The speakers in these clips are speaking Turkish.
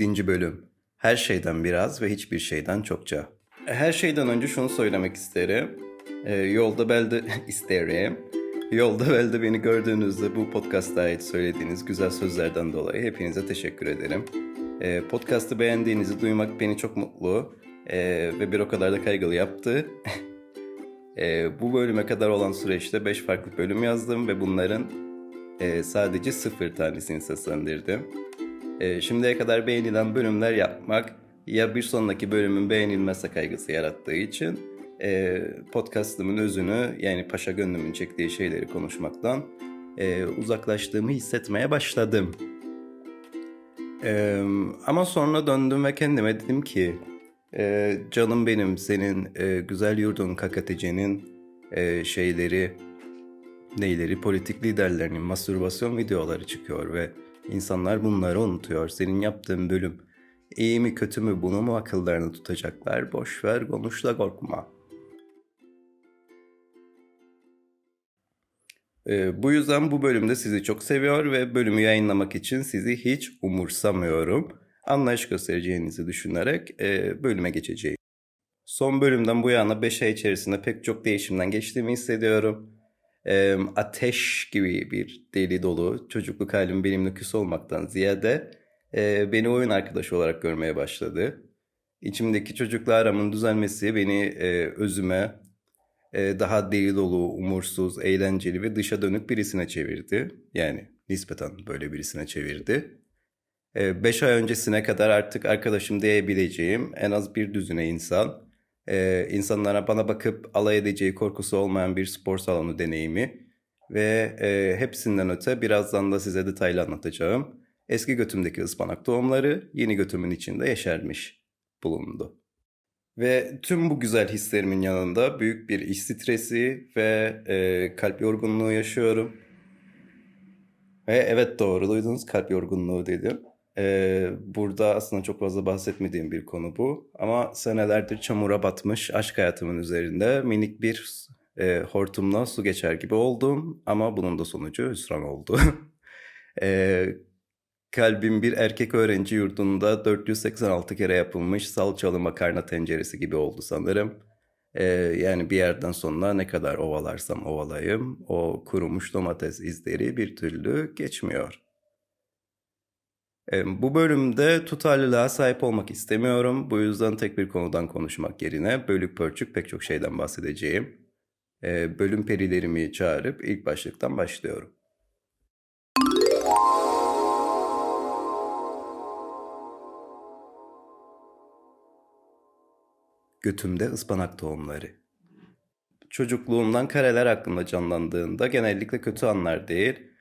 7. bölüm. Her şeyden biraz ve hiçbir şeyden çokça. Her şeyden önce şunu söylemek isterim. Ee, yolda belde isterim. Yolda belde beni gördüğünüzde bu podcast'a ait söylediğiniz güzel sözlerden dolayı hepinize teşekkür ederim. Ee, podcast'ı beğendiğinizi duymak beni çok mutlu ee, ve bir o kadar da kaygılı yaptı. Ee, bu bölüme kadar olan süreçte 5 farklı bölüm yazdım ve bunların e, sadece sıfır tanesini seslendirdim. E, şimdiye kadar beğenilen bölümler yapmak ya bir sonraki bölümün beğenilmezse kaygısı yarattığı için e, podcastımın özünü yani paşa gönlümün çektiği şeyleri konuşmaktan e, uzaklaştığımı hissetmeye başladım. E, ama sonra döndüm ve kendime dedim ki e, canım benim senin e, güzel yurdun KKTC'nin e, şeyleri neyleri politik liderlerinin mastürbasyon videoları çıkıyor ve insanlar bunları unutuyor. Senin yaptığın bölüm iyi mi kötü mü bunu mu akıllarını tutacaklar? Boş ver konuş da korkma. Ee, bu yüzden bu bölümde sizi çok seviyor ve bölümü yayınlamak için sizi hiç umursamıyorum. Anlayış göstereceğinizi düşünerek e, bölüme geçeceğim. Son bölümden bu yana 5 ay içerisinde pek çok değişimden geçtiğimi hissediyorum. Ee, ateş gibi bir deli dolu çocukluk halim benimle küs olmaktan ziyade e, beni oyun arkadaşı olarak görmeye başladı. İçimdeki çocukla aramın düzelmesi beni e, özüme e, daha deli dolu, umursuz, eğlenceli ve dışa dönük birisine çevirdi. Yani nispeten böyle birisine çevirdi. 5 ay öncesine kadar artık arkadaşım diyebileceğim en az bir düzine insan e, insanlara bana bakıp alay edeceği korkusu olmayan bir spor salonu deneyimi ve e, hepsinden öte birazdan da size detaylı anlatacağım. Eski götümdeki ıspanak tohumları yeni götümün içinde yeşermiş bulundu. Ve tüm bu güzel hislerimin yanında büyük bir iş stresi ve e, kalp yorgunluğu yaşıyorum. Ve evet doğru duydunuz kalp yorgunluğu dedim. Ee, burada aslında çok fazla bahsetmediğim bir konu bu. Ama senelerdir çamura batmış aşk hayatımın üzerinde minik bir e, hortumla su geçer gibi oldum. Ama bunun da sonucu hüsran oldu. e, kalbim bir erkek öğrenci yurdunda 486 kere yapılmış salçalı makarna tenceresi gibi oldu sanırım. E, yani bir yerden sonra ne kadar ovalarsam ovalayayım o kurumuş domates izleri bir türlü geçmiyor. Bu bölümde tutarlılığa sahip olmak istemiyorum. Bu yüzden tek bir konudan konuşmak yerine bölük pörçük pek çok şeyden bahsedeceğim. Bölüm perilerimi çağırıp ilk başlıktan başlıyorum. Götümde ıspanak tohumları. Çocukluğumdan kareler aklımda canlandığında genellikle kötü anlar değil,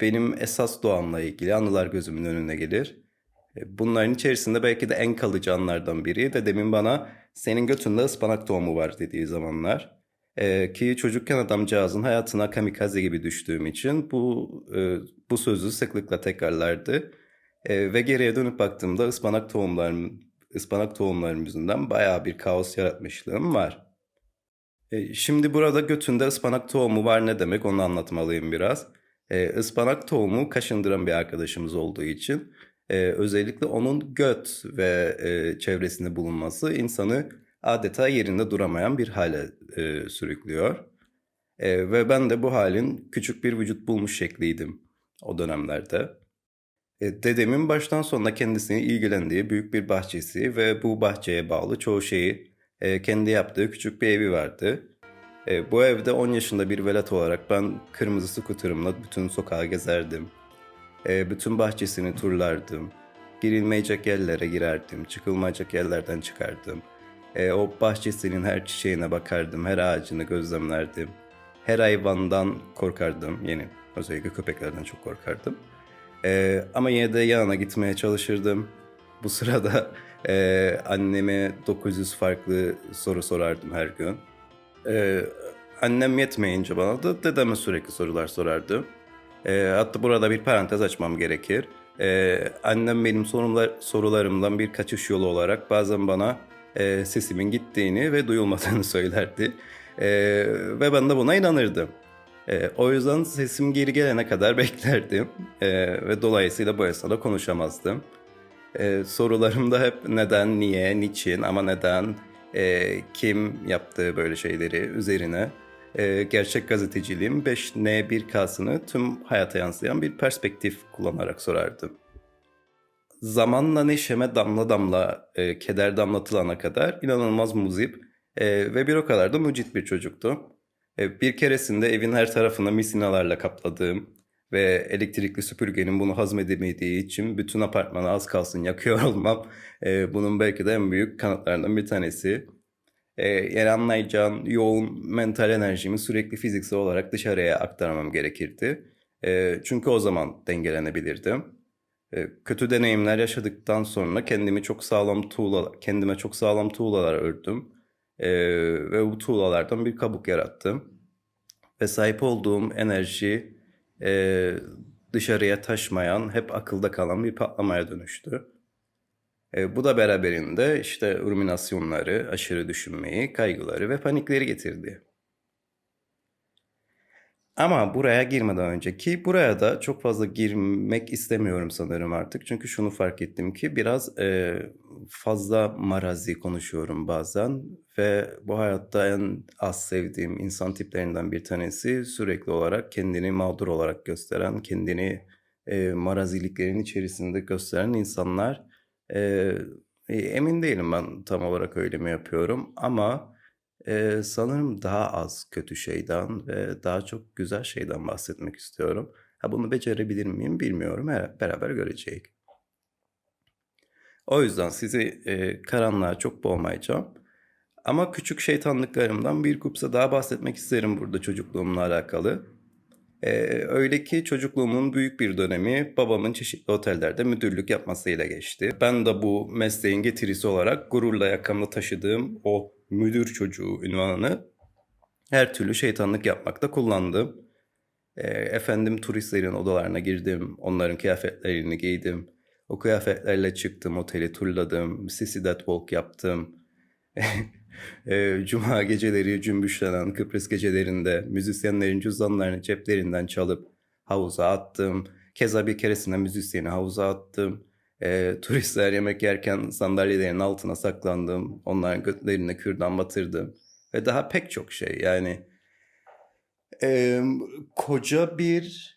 benim esas doğamla ilgili anılar gözümün önüne gelir. E, Bunların içerisinde belki de en kalıcı anlardan biri dedemin bana senin götünde ıspanak tohumu var dediği zamanlar. E, ki çocukken adamcağızın hayatına kamikaze gibi düştüğüm için bu e, bu sözü sıklıkla tekrarlardı. E, ve geriye dönüp baktığımda ıspanak tohumlarım ıspanak tohumlarım yüzünden bayağı bir kaos yaratmışlığım var. E, şimdi burada götünde ıspanak tohumu var ne demek onu anlatmalıyım biraz. E, ıspanak tohumu kaşındıran bir arkadaşımız olduğu için e, özellikle onun göt ve e, çevresinde bulunması insanı adeta yerinde duramayan bir hale e, sürüklüyor. E, ve ben de bu halin küçük bir vücut bulmuş şekliydim o dönemlerde. E, dedemin baştan sona kendisini ilgilendiği büyük bir bahçesi ve bu bahçeye bağlı çoğu şeyi e, kendi yaptığı küçük bir evi vardı. E, bu evde 10 yaşında bir velet olarak ben kırmızı skuterımla bütün sokağı gezerdim. E, bütün bahçesini turlardım. Girilmeyecek yerlere girerdim, çıkılmayacak yerlerden çıkardım. E, o bahçesinin her çiçeğine bakardım, her ağacını gözlemlerdim. Her hayvandan korkardım, yeni özellikle köpeklerden çok korkardım. E, ama yine de yanına gitmeye çalışırdım. Bu sırada e, anneme 900 farklı soru sorardım her gün. Ee, annem yetmeyince bana da dedeme sürekli sorular sorardı. Ee, hatta burada bir parantez açmam gerekir. Ee, annem benim sorumlar, sorularımdan bir kaçış yolu olarak bazen bana e, sesimin gittiğini ve duyulmadığını söylerdi. Ee, ve ben de buna inanırdım. Ee, o yüzden sesim geri gelene kadar beklerdim. Ee, ve dolayısıyla bu esnada konuşamazdım. E, sorularım da hep neden, niye, niçin ama neden, e, kim yaptığı böyle şeyleri üzerine. E, gerçek gazeteciliğim 5N1K'sını tüm hayata yansıyan bir perspektif kullanarak sorardım. Zamanla neşeme damla damla e, keder damlatılana kadar inanılmaz muzip e, ve bir o kadar da mucit bir çocuktu. E, bir keresinde evin her tarafını misinalarla kapladığım ve elektrikli süpürgenin bunu hazmedemediği için bütün apartmanı az kalsın yakıyor olmam e, bunun belki de en büyük kanıtlarından bir tanesi. E, yani anlayacağın yoğun mental enerjimi sürekli fiziksel olarak dışarıya aktarmam gerekirdi. E, çünkü o zaman dengelenebilirdim. E, kötü deneyimler yaşadıktan sonra kendimi çok sağlam tuğla, kendime çok sağlam tuğlalar ördüm. E, ve bu tuğlalardan bir kabuk yarattım. Ve sahip olduğum enerji e, dışarıya taşmayan, hep akılda kalan bir patlamaya dönüştü. E, bu da beraberinde işte ruminasyonları, aşırı düşünmeyi, kaygıları ve panikleri getirdi. Ama buraya girmeden önce ki buraya da çok fazla girmek istemiyorum sanırım artık. Çünkü şunu fark ettim ki biraz e, fazla marazi konuşuyorum bazen ve bu hayatta en az sevdiğim insan tiplerinden bir tanesi sürekli olarak kendini mağdur olarak gösteren, kendini e, maraziliklerin içerisinde gösteren insanlar. E, e, emin değilim ben tam olarak öyle mi yapıyorum ama e, sanırım daha az kötü şeyden ve daha çok güzel şeyden bahsetmek istiyorum. Ha bunu becerebilir miyim bilmiyorum. Her- Beraber göreceğiz. O yüzden sizi e, karanlığa çok boğmayacağım. Ama küçük şeytanlıklarımdan bir kupsa daha bahsetmek isterim burada çocukluğumla alakalı. E, öyle ki çocukluğumun büyük bir dönemi babamın çeşitli otellerde müdürlük yapmasıyla geçti. Ben de bu mesleğin getirisi olarak gururla yakamda taşıdığım o müdür çocuğu ünvanını her türlü şeytanlık yapmakta kullandım. E, efendim turistlerin odalarına girdim, onların kıyafetlerini giydim. O kıyafetlerle çıktım, oteli turladım, Sissy That Walk yaptım. E, Cuma geceleri cümbüşlenen Kıbrıs gecelerinde müzisyenlerin cüzdanlarını ceplerinden çalıp havuza attım. Keza bir keresinde müzisyeni havuza attım. E, turistler yemek yerken sandalyelerin altına saklandım. Onların götlerine kürdan batırdım. Ve daha pek çok şey yani. e, koca bir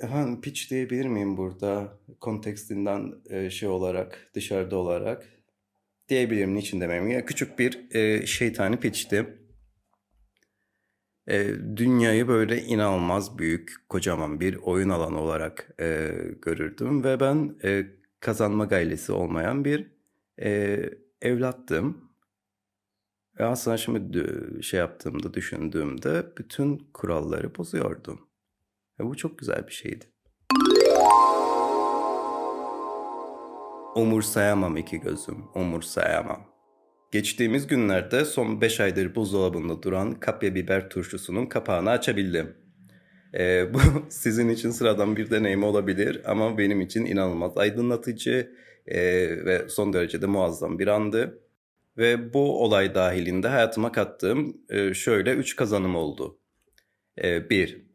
Efendim pitch diyebilir miyim burada kontekstinden e, şey olarak dışarıda olarak diyebilirim niçin demem ya küçük bir e, şeytani pitchti. E, dünyayı böyle inanılmaz büyük kocaman bir oyun alanı olarak e, görürdüm ve ben e, kazanma gaylesi olmayan bir e, evlattım. Ve aslında şimdi şey yaptığımda düşündüğümde bütün kuralları bozuyordum. Ve bu çok güzel bir şeydi. Umursayamam iki gözüm, umursayamam. Geçtiğimiz günlerde son 5 aydır buzdolabında duran kapya biber turşusunun kapağını açabildim. Ee, bu sizin için sıradan bir deneyim olabilir ama benim için inanılmaz aydınlatıcı e, ve son derece de muazzam bir andı. Ve bu olay dahilinde hayatıma kattığım e, şöyle 3 kazanım oldu. 1.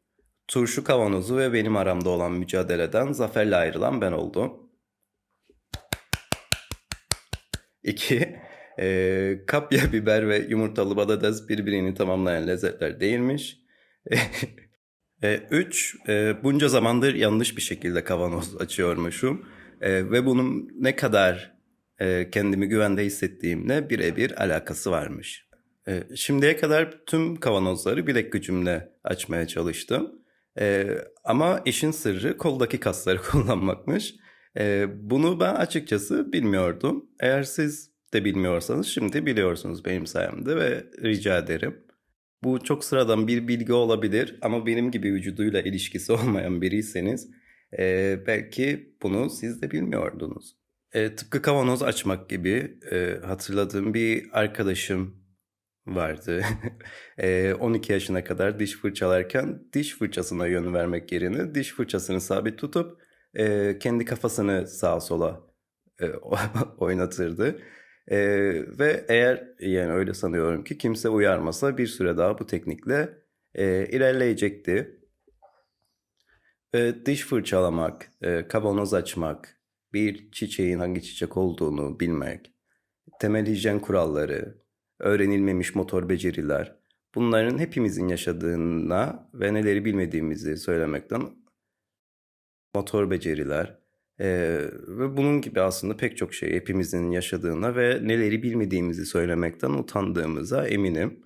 Turşu kavanozu ve benim aramda olan mücadeleden zaferle ayrılan ben oldum. 2. kapya biber ve yumurtalı patates birbirini tamamlayan lezzetler değilmiş. 3. bunca zamandır yanlış bir şekilde kavanoz açıyormuşum. E, ve bunun ne kadar e, kendimi güvende hissettiğimle birebir alakası varmış. E, şimdiye kadar tüm kavanozları bilek gücümle açmaya çalıştım. E, ama işin sırrı koldaki kasları kullanmakmış. E, bunu ben açıkçası bilmiyordum. Eğer siz de bilmiyorsanız şimdi biliyorsunuz benim sayemde ve rica ederim. Bu çok sıradan bir bilgi olabilir ama benim gibi vücuduyla ilişkisi olmayan biriyseniz e, belki bunu siz de bilmiyordunuz. E, tıpkı kavanoz açmak gibi e, hatırladığım bir arkadaşım vardı. E, 12 yaşına kadar diş fırçalarken diş fırçasına yön vermek yerine diş fırçasını sabit tutup e, kendi kafasını sağa sola e, oynatırdı. E, ve eğer yani öyle sanıyorum ki kimse uyarmasa bir süre daha bu teknikle e, ilerleyecekti. E, diş fırçalamak, e, kavanoz açmak, bir çiçeğin hangi çiçek olduğunu bilmek, temel hijyen kuralları, öğrenilmemiş motor beceriler, bunların hepimizin yaşadığına ve neleri bilmediğimizi söylemekten motor beceriler eee, ve bunun gibi aslında pek çok şey hepimizin yaşadığına ve neleri bilmediğimizi söylemekten utandığımıza eminim.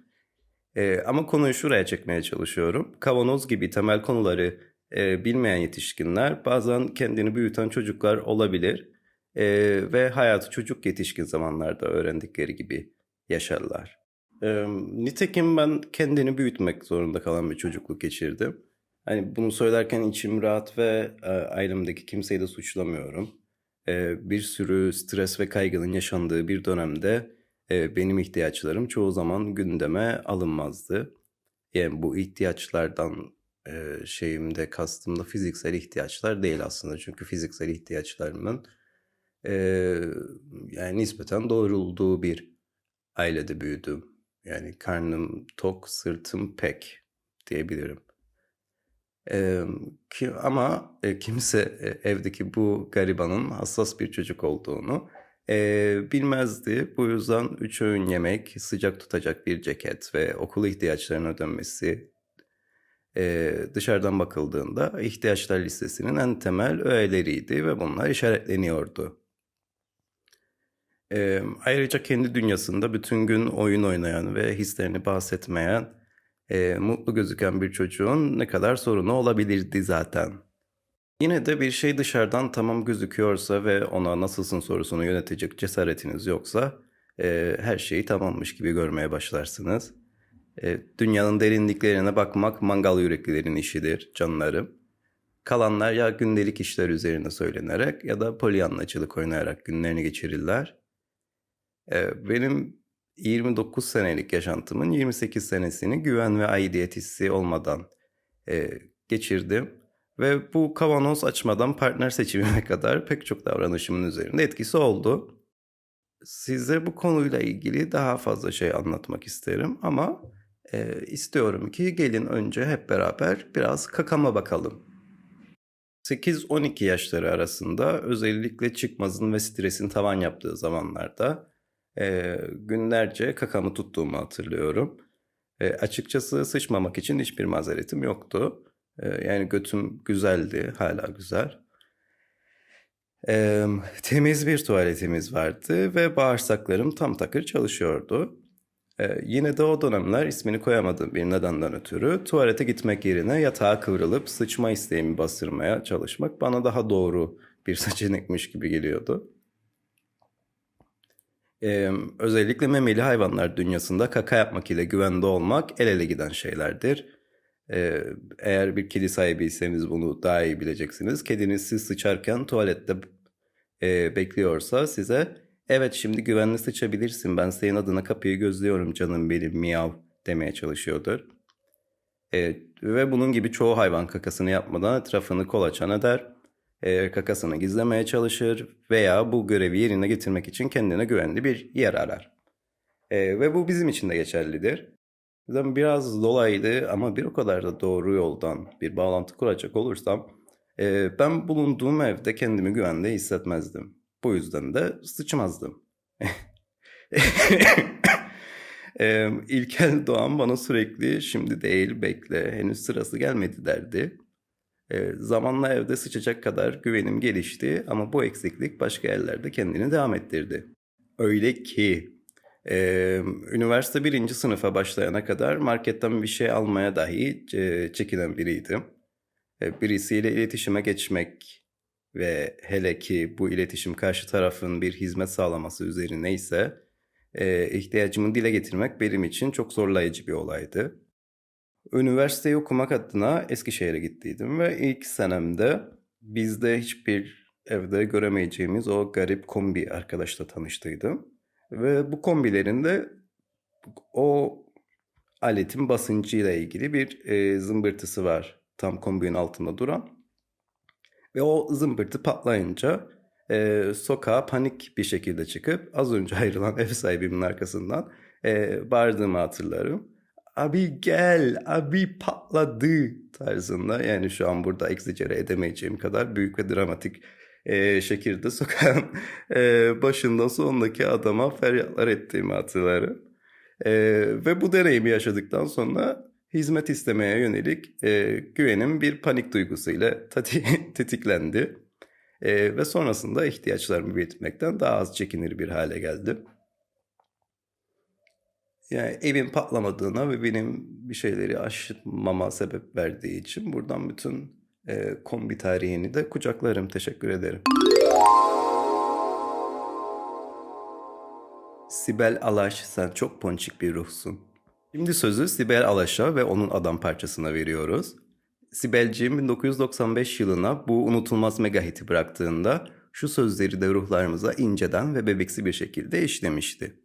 Eee, ama konuyu şuraya çekmeye çalışıyorum. Kavanoz gibi temel konuları eee, bilmeyen yetişkinler bazen kendini büyüten çocuklar olabilir Eee, ve hayatı çocuk yetişkin zamanlarda öğrendikleri gibi yaşarlar. Eee, nitekim ben kendini büyütmek zorunda kalan bir çocukluk geçirdim. Hani bunu söylerken içim rahat ve e, ailemdeki kimseyi de suçlamıyorum. Eee, bir sürü stres ve kaygının yaşandığı bir dönemde e, benim ihtiyaçlarım çoğu zaman gündeme alınmazdı. Yani bu ihtiyaçlardan e, şeyimde kastımda fiziksel ihtiyaçlar değil aslında. Çünkü fiziksel ihtiyaçlarımın e, yani nispeten doyurulduğu bir ailede büyüdüm. Yani karnım tok, sırtım pek diyebilirim. Eee, ki, ama e, kimse e, evdeki bu garibanın hassas bir çocuk olduğunu e, bilmezdi. Bu yüzden üç öğün yemek, sıcak tutacak bir ceket ve okul ihtiyaçlarının ödenmesi e, dışarıdan bakıldığında ihtiyaçlar listesinin en temel öğeleriydi ve bunlar işaretleniyordu. E, ayrıca kendi dünyasında bütün gün oyun oynayan ve hislerini bahsetmeyen, e, mutlu gözüken bir çocuğun ne kadar sorunu olabilirdi zaten. Yine de bir şey dışarıdan tamam gözüküyorsa ve ona nasılsın sorusunu yönetecek cesaretiniz yoksa e, her şeyi tamammış gibi görmeye başlarsınız. E, dünyanın derinliklerine bakmak mangal yüreklilerin işidir canlarım. Kalanlar ya gündelik işler üzerine söylenerek ya da polyanlacılık oynayarak günlerini geçirirler. E, benim 29 senelik yaşantımın 28 senesini güven ve aidiyet hissi olmadan e, geçirdim. Ve bu kavanoz açmadan partner seçimime kadar pek çok davranışımın üzerinde etkisi oldu. Size bu konuyla ilgili daha fazla şey anlatmak isterim ama e, istiyorum ki gelin önce hep beraber biraz kakama bakalım. 8-12 yaşları arasında özellikle çıkmazın ve stresin tavan yaptığı zamanlarda e, günlerce kakamı tuttuğumu hatırlıyorum. E, açıkçası sıçmamak için hiçbir mazeretim yoktu. E, yani götüm güzeldi, hala güzel. E, temiz bir tuvaletimiz vardı ve bağırsaklarım tam takır çalışıyordu. E, yine de o dönemler ismini koyamadığım bir nedenden ötürü tuvalete gitmek yerine yatağa kıvrılıp sıçma isteğimi bastırmaya çalışmak bana daha doğru bir seçenekmiş gibi geliyordu. Ee, özellikle memeli hayvanlar dünyasında kaka yapmak ile güvende olmak el ele giden şeylerdir. Ee, eğer bir kedi sahibiyseniz bunu daha iyi bileceksiniz. Kediniz siz sıçarken tuvalette e, bekliyorsa size evet şimdi güvenli sıçabilirsin ben senin adına kapıyı gözlüyorum canım benim miyav demeye çalışıyordur. Ee, ve bunun gibi çoğu hayvan kakasını yapmadan etrafını kolaçan eder e, kakasını gizlemeye çalışır veya bu görevi yerine getirmek için kendine güvenli bir yer arar. E, ve bu bizim için de geçerlidir. Zaten biraz dolaylı ama bir o kadar da doğru yoldan bir bağlantı kuracak olursam e, ben bulunduğum evde kendimi güvende hissetmezdim. Bu yüzden de sıçmazdım. e, İlkel Doğan bana sürekli şimdi değil bekle henüz sırası gelmedi derdi. E, zamanla evde sıçacak kadar güvenim gelişti ama bu eksiklik başka yerlerde kendini devam ettirdi. Öyle ki e, üniversite birinci sınıfa başlayana kadar marketten bir şey almaya dahi e, çekinen biriydim. E, birisiyle iletişime geçmek ve hele ki bu iletişim karşı tarafın bir hizmet sağlaması üzerine ise e, ihtiyacımı dile getirmek benim için çok zorlayıcı bir olaydı. Üniversiteyi okumak adına Eskişehir'e gittiydim ve ilk senemde bizde hiçbir evde göremeyeceğimiz o garip kombi arkadaşla tanıştıydım. Ve bu kombilerin de o aletin basıncıyla ilgili bir e, zımbırtısı var. Tam kombinin altında duran. Ve o zımbırtı patlayınca e, sokağa panik bir şekilde çıkıp az önce ayrılan ev sahibimin arkasından e, bağırdığımı hatırlarım abi gel, abi patladı tarzında. Yani şu an burada egzecere edemeyeceğim kadar büyük ve dramatik e, Şekir'de sokağın e, başından sondaki adama feryatlar ettiğimi hatırlarım. E, ve bu deneyimi yaşadıktan sonra hizmet istemeye yönelik e, güvenim bir panik duygusuyla tetiklendi. E, ve sonrasında ihtiyaçlarımı belirtmekten daha az çekinir bir hale geldim. Yani evin patlamadığına ve benim bir şeyleri aşmama sebep verdiği için buradan bütün e, kombi tarihini de kucaklarım. Teşekkür ederim. Sibel Alaş sen çok ponçik bir ruhsun. Şimdi sözü Sibel Alaş'a ve onun adam parçasına veriyoruz. Sibelciğim 1995 yılına bu unutulmaz mega hiti bıraktığında şu sözleri de ruhlarımıza inceden ve bebeksi bir şekilde işlemişti.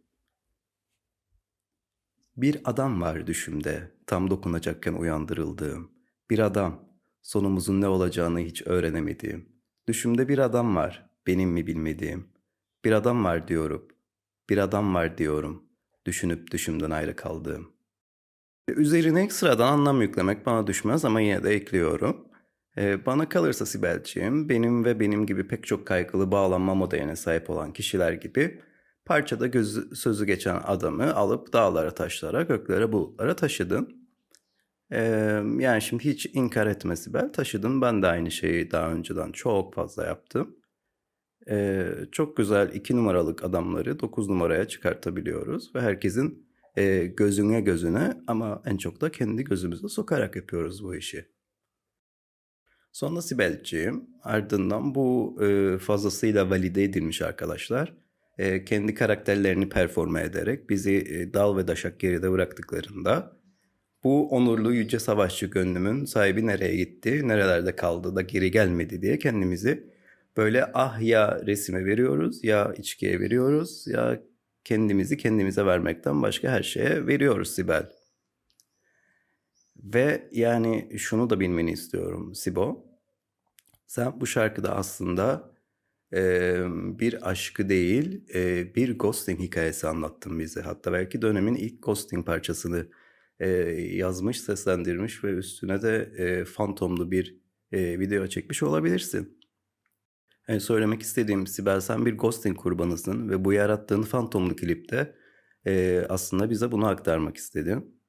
Bir adam var düşümde, tam dokunacakken uyandırıldığım. Bir adam, sonumuzun ne olacağını hiç öğrenemediğim. Düşümde bir adam var, benim mi bilmediğim. Bir adam var diyorum, bir adam var diyorum. Düşünüp düşümden ayrı kaldığım. Üzerine ekstradan anlam yüklemek bana düşmez ama yine de ekliyorum. Ee, bana kalırsa Sibelciğim, benim ve benim gibi pek çok kaygılı bağlanma modeline sahip olan kişiler gibi parçada gözü, sözü geçen adamı alıp dağlara, taşlara, göklere, bulutlara taşıdın. Ee, yani şimdi hiç inkar etme Sibel, taşıdın. Ben de aynı şeyi daha önceden çok fazla yaptım. Ee, çok güzel iki numaralık adamları dokuz numaraya çıkartabiliyoruz ve herkesin e, gözüne gözüne ama en çok da kendi gözümüze sokarak yapıyoruz bu işi. Sonra Sibelciğim ardından bu e, fazlasıyla valide edilmiş arkadaşlar e, kendi karakterlerini performe ederek bizi e, dal ve daşak geride bıraktıklarında bu onurlu yüce savaşçı gönlümün sahibi nereye gitti, nerelerde kaldı da geri gelmedi diye kendimizi böyle ah ya resime veriyoruz ya içkiye veriyoruz ya kendimizi kendimize vermekten başka her şeye veriyoruz Sibel. Ve yani şunu da bilmeni istiyorum Sibo. Sen bu şarkıda aslında e, bir aşkı değil e, bir ghosting hikayesi anlattın bize. Hatta belki dönemin ilk ghosting parçasını e, yazmış, seslendirmiş ve üstüne de e, fantomlu bir e, video çekmiş olabilirsin. Yani söylemek istediğim Sibel sen bir ghosting kurbanısın ve bu yarattığın fantomlu klipte e, aslında bize bunu aktarmak istedin.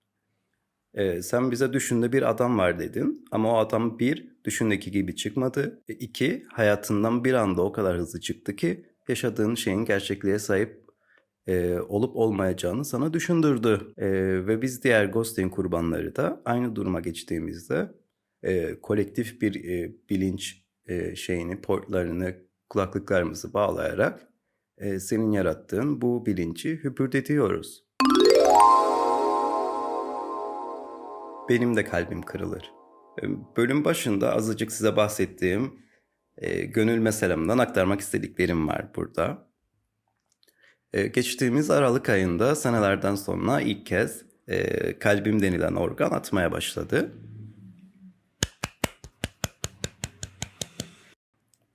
E, sen bize düşünde bir adam var dedin ama o adam bir düşündeki gibi çıkmadı. E, iki hayatından bir anda o kadar hızlı çıktı ki yaşadığın şeyin gerçekliğe sahip e, olup olmayacağını sana düşündürdü. E, ve biz diğer ghosting kurbanları da aynı duruma geçtiğimizde e, kolektif bir e, bilinç e, şeyini, portlarını, kulaklıklarımızı bağlayarak e, senin yarattığın bu bilinci hüpürdetiyoruz. Benim de kalbim kırılır. E, Bölüm başında azıcık size bahsettiğim e, gönül meselemden aktarmak istediklerim var burada. E, geçtiğimiz Aralık ayında senelerden sonra ilk kez e, kalbim denilen organ atmaya başladı.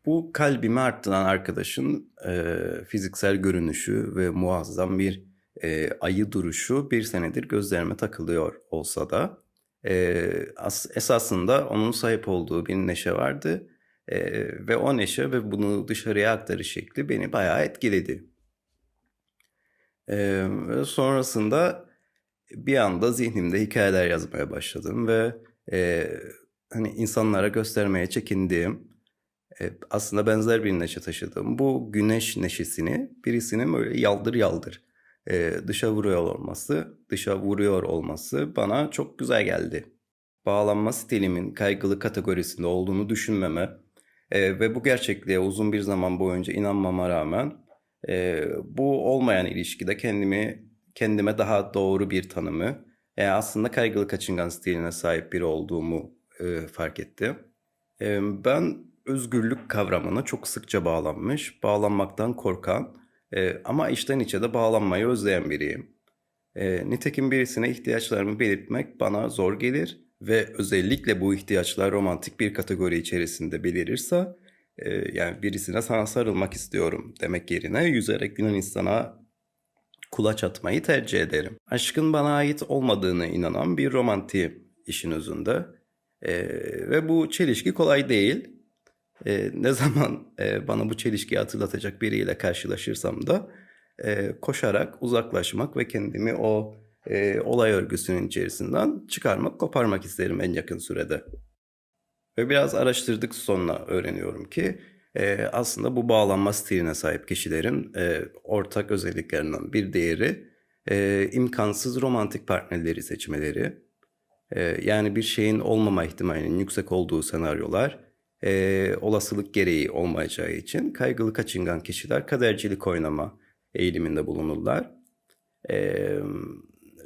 Bu kalbimi arttıran arkadaşın e, fiziksel görünüşü ve muazzam bir e, ayı duruşu bir senedir gözlerime takılıyor olsa da e, as, esasında onun sahip olduğu bir neşe vardı E, ve o neşe ve bunu dışarıya aktarış şekli beni bayağı etkiledi. E, sonrasında bir anda zihnimde hikayeler yazmaya başladım ve e, hani insanlara göstermeye çekindiğim e, aslında benzer bir neşe taşıdığım bu güneş neşesini birisinin böyle yaldır yaldır e, dışa vuruyor olması, dışa vuruyor olması bana çok güzel geldi. Bağlanma stilimin kaygılı kategorisinde olduğunu düşünmeme e, ve bu gerçekliğe uzun bir zaman boyunca inanmama rağmen e, bu olmayan ilişkide kendimi kendime daha doğru bir tanımı, e, aslında kaygılı kaçıngan stiline sahip biri olduğumu e, fark ettim. E, ben özgürlük kavramına çok sıkça bağlanmış, bağlanmaktan korkan e, ama içten içe de bağlanmayı özleyen biriyim. E, nitekim birisine ihtiyaçlarımı belirtmek bana zor gelir ve özellikle bu ihtiyaçlar romantik bir kategori içerisinde belirirse e, yani birisine sana sarılmak istiyorum demek yerine yüzerek Yunanistan'a kulaç atmayı tercih ederim. Aşkın bana ait olmadığını inanan bir romantiyim işin özünde. E, ve bu çelişki kolay değil. E, ne zaman e, bana bu çelişkiyi hatırlatacak biriyle karşılaşırsam da e, koşarak uzaklaşmak ve kendimi o e, olay örgüsünün içerisinden çıkarmak, koparmak isterim en yakın sürede. Ve biraz araştırdık sonra öğreniyorum ki e, aslında bu bağlanma stiline sahip kişilerin e, ortak özelliklerinden bir diğeri e, imkansız romantik partnerleri seçmeleri. E, yani bir şeyin olmama ihtimalinin yüksek olduğu senaryolar e, olasılık gereği olmayacağı için kaygılı kaçıngan kişiler kadercilik oynama eğiliminde bulunurlar. E,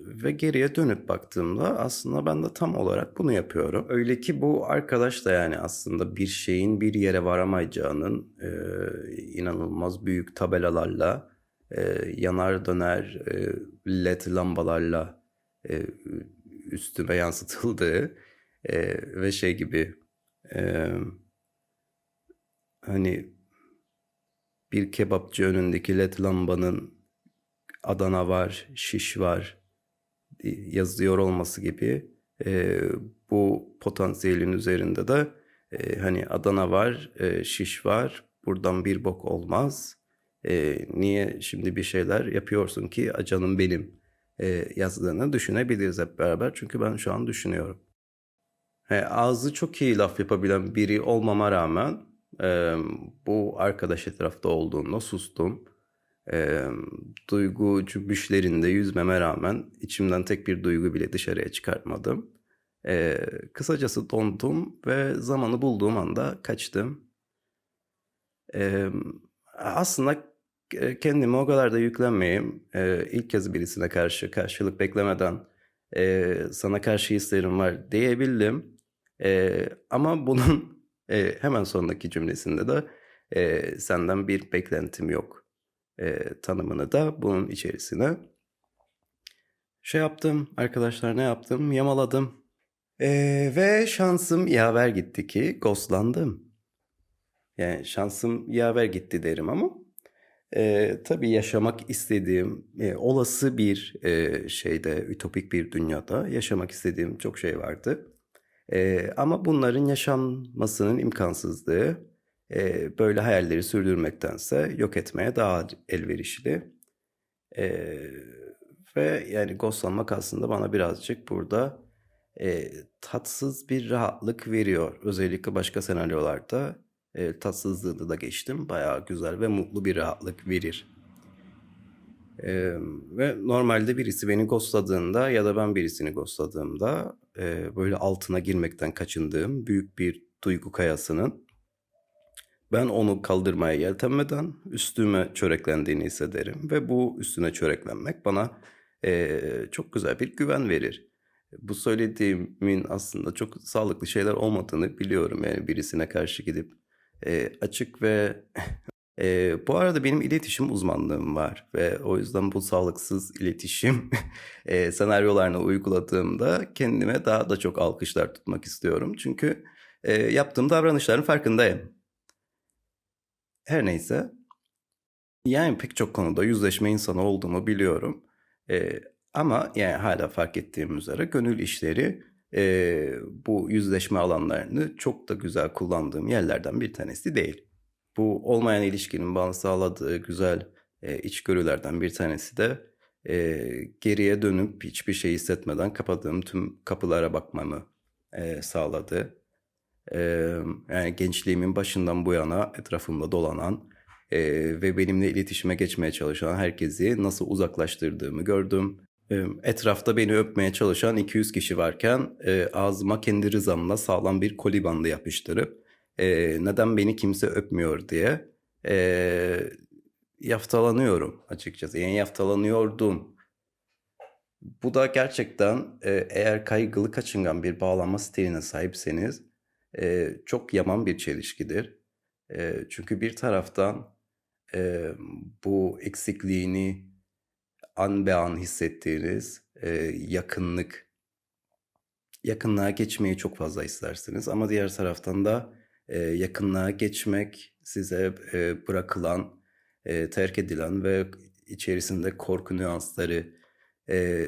ve geriye dönüp baktığımda aslında ben de tam olarak bunu yapıyorum. Öyle ki bu arkadaş da yani aslında bir şeyin bir yere varamayacağının e, inanılmaz büyük tabelalarla, e, yanar döner e, led lambalarla e, üstüme yansıtıldığı e, ve şey gibi e, hani bir kebapçı önündeki led lambanın Adana var, şiş var yazıyor olması gibi e, bu potansiyelin üzerinde de e, hani Adana var, e, şiş var, buradan bir bok olmaz. E, niye şimdi bir şeyler yapıyorsun ki acanın benim e, yazdığını düşünebiliriz hep beraber. Çünkü ben şu an düşünüyorum. He, ağzı çok iyi laf yapabilen biri olmama rağmen e, bu arkadaş etrafta olduğunda sustum. E, duygu cümbüşlerinde yüzmeme rağmen içimden tek bir duygu bile dışarıya çıkartmadım. E, kısacası dondum ve zamanı bulduğum anda kaçtım. E, aslında kendime o kadar da yüklenmeyeyim. E, ilk kez birisine karşı karşılık beklemeden e, sana karşı hislerim var diyebildim. E, ama bunun e, hemen sonraki cümlesinde de e, senden bir beklentim yok e, tanımını da bunun içerisine şey yaptım arkadaşlar ne yaptım yamaladım E, ve şansım yaver gitti ki ghostlandım. Yani şansım yaver gitti derim ama e, tabii yaşamak istediğim e, olası bir e, şeyde ütopik bir dünyada yaşamak istediğim çok şey vardı. E, ama bunların yaşanmasının imkansızlığı e, böyle hayalleri sürdürmektense yok etmeye daha elverişli. E, ve yani ghostlanmak aslında bana birazcık burada e, tatsız bir rahatlık veriyor. Özellikle başka senaryolarda e, tatsızlığını da geçtim. Bayağı güzel ve mutlu bir rahatlık verir. E, ve normalde birisi beni ghostladığında ya da ben birisini ghostladığımda e, böyle altına girmekten kaçındığım büyük bir duygu kayasının ben onu kaldırmaya yeltenmeden üstüme çöreklendiğini hissederim ve bu üstüne çöreklenmek bana eee, çok güzel bir güven verir. Bu söylediğimin aslında çok sağlıklı şeyler olmadığını biliyorum. Yani birisine karşı gidip eee, açık ve eee, bu arada benim iletişim uzmanlığım var ve o yüzden bu sağlıksız iletişim eee, senaryolarına uyguladığımda kendime daha da çok alkışlar tutmak istiyorum. Çünkü eee, yaptığım davranışların farkındayım. Her neyse. Yani pek çok konuda yüzleşme insanı olduğumu biliyorum. Ee, ama yani hala fark ettiğim üzere gönül işleri e, bu yüzleşme alanlarını çok da güzel kullandığım yerlerden bir tanesi değil. Bu olmayan ilişkinin bana sağladığı güzel e, içgörülerden bir tanesi de e, geriye dönüp hiçbir şey hissetmeden kapadığım tüm kapılara bakmamı e, sağladı. Eee, yani gençliğimin başından bu yana etrafımda dolanan eee, ve benimle iletişime geçmeye çalışan herkesi nasıl uzaklaştırdığımı gördüm. Eee, etrafta beni öpmeye çalışan 200 kişi varken eee, ağzıma kendi rızamla sağlam bir koli bandı yapıştırıp eee, neden beni kimse öpmüyor diye eee, yaftalanıyorum açıkçası. Yani yaftalanıyordum. Bu da gerçekten e, eğer kaygılı kaçıngan bir bağlanma stiline sahipseniz e, çok yaman bir çelişkidir. E, çünkü bir taraftan e, bu eksikliğini an be an hissettiğiniz e, yakınlık, yakınlığa geçmeyi çok fazla istersiniz. Ama diğer taraftan da e, yakınlığa geçmek size e, bırakılan, e, terk edilen ve içerisinde korku nüansları, e,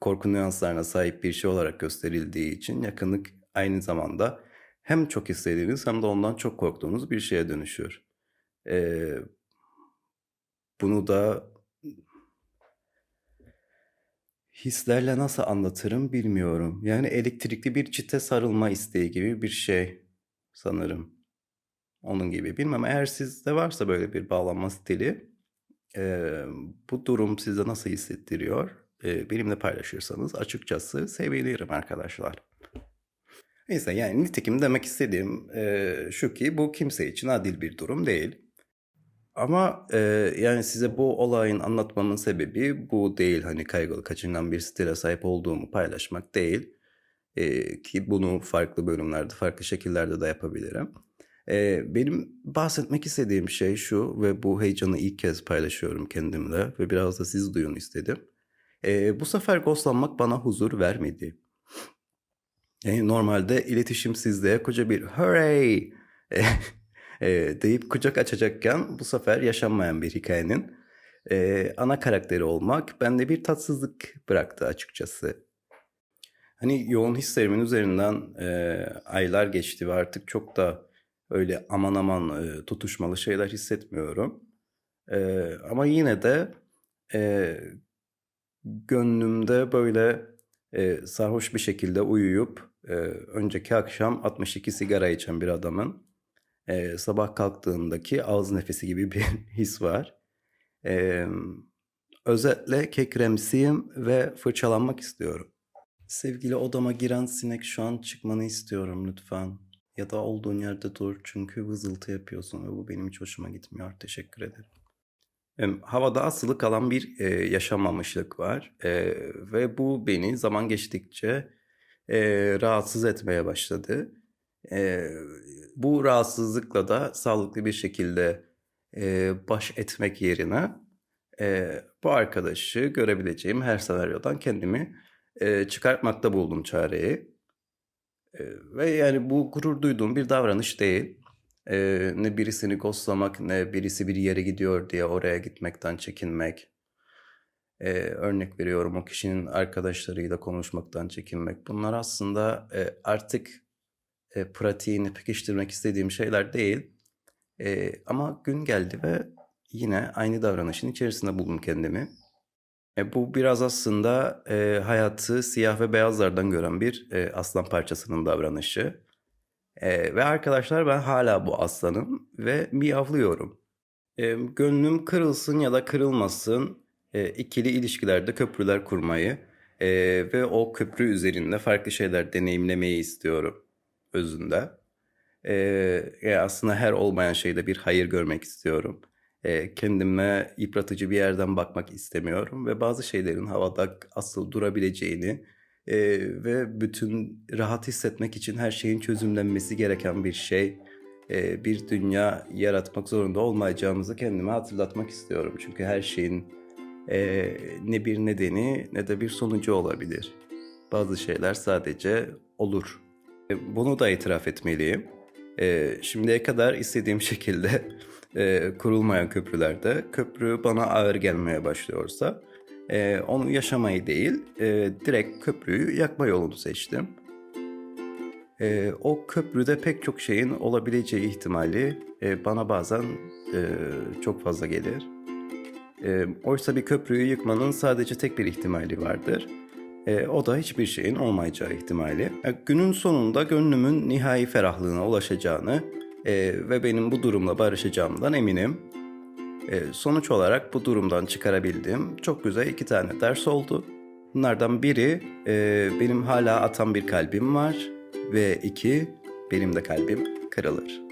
korku nüanslarına sahip bir şey olarak gösterildiği için yakınlık aynı zamanda hem çok istediğiniz hem de ondan çok korktuğunuz bir şeye dönüşüyor. Eee, bunu da hislerle nasıl anlatırım bilmiyorum. Yani elektrikli bir çite sarılma isteği gibi bir şey sanırım. Onun gibi. Bilmem eğer sizde varsa böyle bir bağlanma stili, eee, bu durum size nasıl hissettiriyor? Eee, benimle paylaşırsanız açıkçası sevinirim arkadaşlar. Neyse yani nitekim demek istediğim eee, şu ki bu kimse için adil bir durum değil. Ama eee, yani size bu olayın anlatmamın sebebi bu değil. Hani kaygılı kaçıngan bir stile sahip olduğumu paylaşmak değil. Eee, ki bunu farklı bölümlerde, farklı şekillerde de yapabilirim. Eee, benim bahsetmek istediğim şey şu ve bu heyecanı ilk kez paylaşıyorum kendimle ve biraz da siz duyun istedim. Eee, bu sefer ghostlanmak bana huzur vermedi. Yani normalde iletişimsizliğe koca bir hooray eee, deyip kucak açacakken bu sefer yaşanmayan bir hikayenin eee, ana karakteri olmak bende bir tatsızlık bıraktı açıkçası. Hani yoğun hislerimin üzerinden eee, aylar geçti ve artık çok da öyle aman aman eee, tutuşmalı şeyler hissetmiyorum. Eee, ama yine de eee, gönlümde böyle eee, sarhoş bir şekilde uyuyup eee, önceki akşam 62 sigara içen bir adamın eee, sabah kalktığındaki ağız nefesi gibi bir his var. Eee, özetle kekremsiyim ve fırçalanmak istiyorum. Sevgili odama giren sinek şu an çıkmanı istiyorum lütfen. Ya da olduğun yerde dur çünkü vızıltı yapıyorsun ve bu benim hiç hoşuma gitmiyor. Teşekkür ederim. Havada asılı kalan bir e, yaşamamışlık var E, ve bu beni zaman geçtikçe e, rahatsız etmeye başladı. E, bu rahatsızlıkla da sağlıklı bir şekilde e, baş etmek yerine e, bu arkadaşı görebileceğim her senaryodan kendimi e, çıkartmakta buldum çareyi. E, ve yani bu gurur duyduğum bir davranış değil. E, ne birisini ghostlamak ne birisi bir yere gidiyor diye oraya gitmekten çekinmek. E, örnek veriyorum o kişinin arkadaşlarıyla konuşmaktan çekinmek. Bunlar aslında e, artık e, pratiğini pekiştirmek istediğim şeyler değil. E, ama gün geldi ve yine aynı davranışın içerisinde buldum kendimi. E, bu biraz aslında e, hayatı siyah ve beyazlardan gören bir e, aslan parçasının davranışı. E, ve arkadaşlar ben hala bu aslanım ve miyavlıyorum. E, gönlüm kırılsın ya da kırılmasın e, ikili ilişkilerde köprüler kurmayı e, ve o köprü üzerinde farklı şeyler deneyimlemeyi istiyorum özünde. E, e, aslında her olmayan şeyde bir hayır görmek istiyorum. E, kendime yıpratıcı bir yerden bakmak istemiyorum ve bazı şeylerin havada asıl durabileceğini e, ve bütün rahat hissetmek için her şeyin çözümlenmesi gereken bir şey, e, bir dünya yaratmak zorunda olmayacağımızı kendime hatırlatmak istiyorum. Çünkü her şeyin e, ne bir nedeni ne de bir sonucu olabilir. Bazı şeyler sadece olur. E, Bunu da itiraf etmeliyim. E, şimdiye kadar istediğim şekilde e, kurulmayan köprülerde köprü bana ağır gelmeye başlıyorsa e, onu yaşamayı değil e, direkt köprüyü yakma yolunu seçtim. E, o köprüde pek çok şeyin olabileceği ihtimali e, bana bazen e, çok fazla gelir. E, oysa bir köprüyü yıkmanın sadece tek bir ihtimali vardır. E, o da hiçbir şeyin olmayacağı ihtimali. E, günün sonunda gönlümün nihai ferahlığına ulaşacağını e, ve benim bu durumla barışacağımdan eminim. E, sonuç olarak bu durumdan çıkarabildiğim çok güzel iki tane ders oldu. Bunlardan biri e, benim hala atan bir kalbim var ve iki benim de kalbim kırılır.